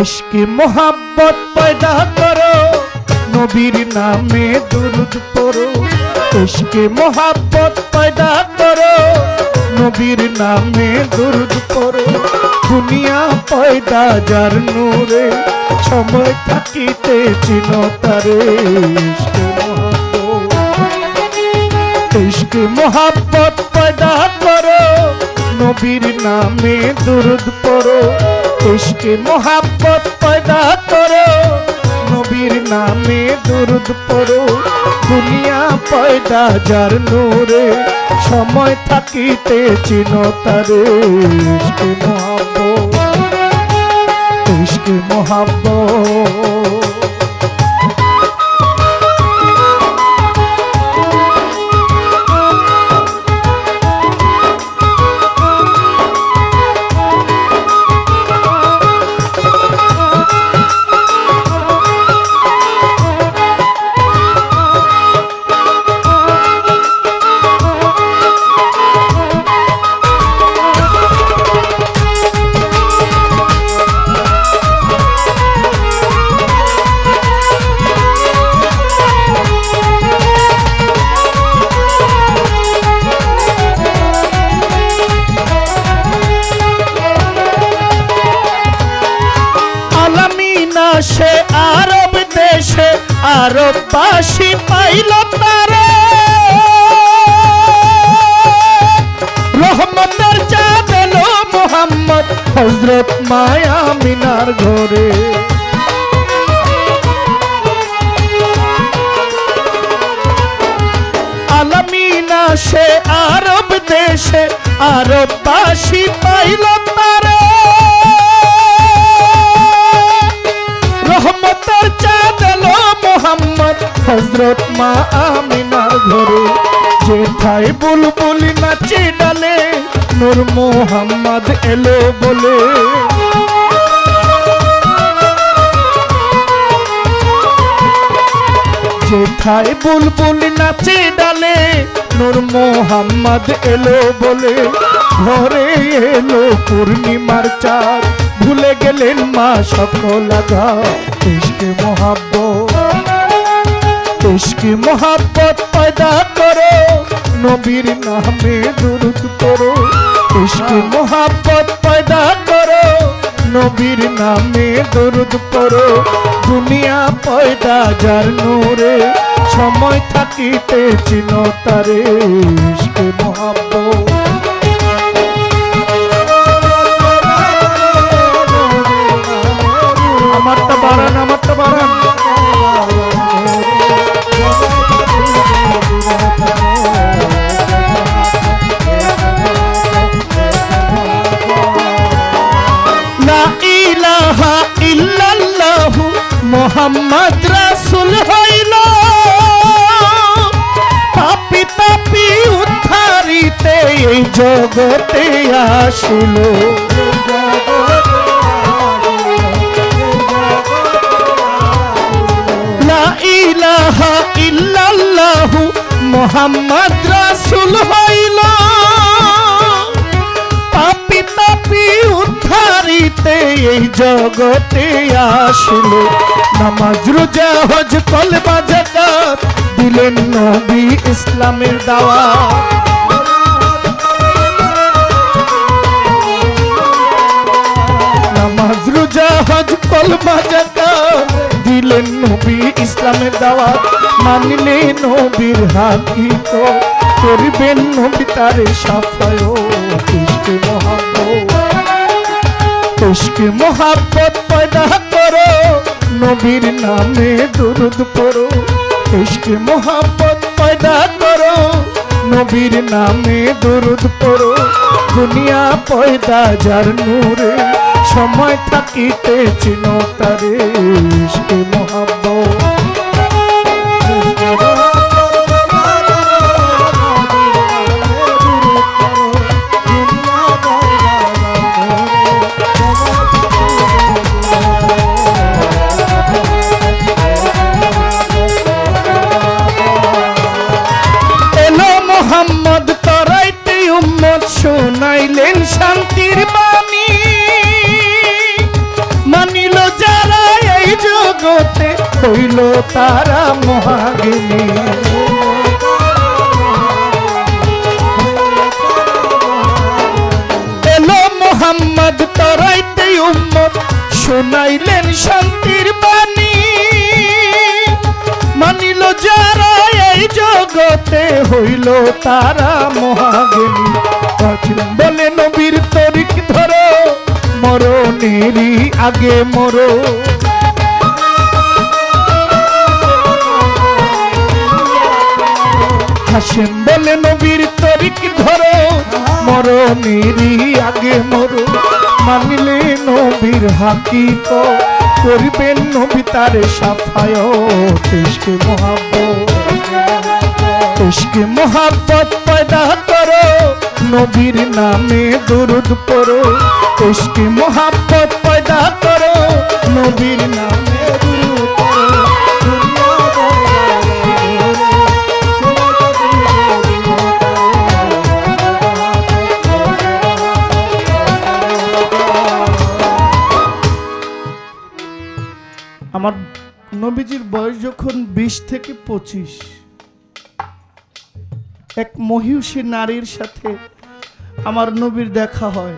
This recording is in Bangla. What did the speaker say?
ইশকে মোহাব্বত পয়দা করো, নবীর নামে দুরুদ পড়ো। ইশকে মোহাব্বত পয়দা করো, নবীর নামে দুরুদ পড়ো। দুনিয়া পয়দা যার নূরে, সময় থাকিতে ইশকে মোহাব্বত, ইশক মোহাব্বত পয়দা করো, নবীর নামে দুরুদ পড়ো। ইশক মোহাম্মত পয়দা করো। নবীর নামে দুরুদ পড়ো। দুনিয়া পয়দা যার নূরে, সময় থাকিতে চিন তারে। মোহাব্বত মোহাম্মত মোহাব্বত। আলামিনা আরববাসী পাইল তারে। রহমতের চাঁদ মোহাম্মদ হজরত মায়া মিনার ঘরে। হজরত মা আমিনার ঘরে যেথায় বুলবুল নাচে ডালে, নূর মোহাম্মদ এলো বলে। যেথায় বুলবুল নাচে ডালে, নূর মোহাম্মদ এলো বলে। ঘরে এলো পূর্ণিমার চাঁদ, ভুলে গেলেন মা সকল আগা ইশকে মোহাব্বত ইশকে মোহাব্বত পয়দা করো, নবীর নামে দুরুদ পড়ো। ইশকে মোহাব্বত পয়দা করো, নবীর নামে দরুদ পড়ো। দুনিয়া পয়দা যার নূরে, সময় থাকিতে চিনতারে ইশকে মোহাব্বত। আমারটা বাড়ান আমারটা বাড়ান। মোহাম্মদ রাসূল হইল। পাপি তাপি উদ্ধারিতে এই জগতে আসিল। ইলাহা ইল্লাল্লাহ মোহাম্মদ রাসূল হইল। এই জগতে আসলো। নামাজ, রোজা, হজ কলবা জাকাত দিলেন নবী ইসলামের দাওয়া নামাজ, রোজা, হজ কলবা জাকাত দিলেন নবী ইসলামের দাওয়াত। মানলে নবীর হাকিক করবেন নবী তারে সাফায় মোহাম্মত ইশকে মোহাব্বত পয়দা করো, নবীর নামে দুরুদ পড়ো। ইশকে মোহাব্বত পয়দা করো, নবীর নামে দুরুদ পড়ো। দুনিয়া পয়দা যার নূরে, সময় থাকিতে চিনো তারে শোনাইলেন শান্তির বাণী। মানিল হইল তারা মহাগিনী। এলো মোহাম্মদ তরাইতে উম্মত, শোনাইলেন শান্তির বাণী। মানিল যারা এই জগতে, হইল তারা মহাগিনী। আগে মরো। হাসেম বলে, নবীর তরিক ধরো মরণেরই আগে মরো। মানিলে নবীর হাকিক করবেন নবী তার সাফায় ইশকে মোহাব্বত ইশকে মোহাব্বত পয়দা করো, নবীর নামে দুরুদ পড়ো। ইশকে মোহাব্বত পয়দা করো, নবীর আমার নবীজির বয়স যখন বিশ থেকে পঁচিশ, এক মহিষী নারীর সাথে আমার নবীর দেখা হয়।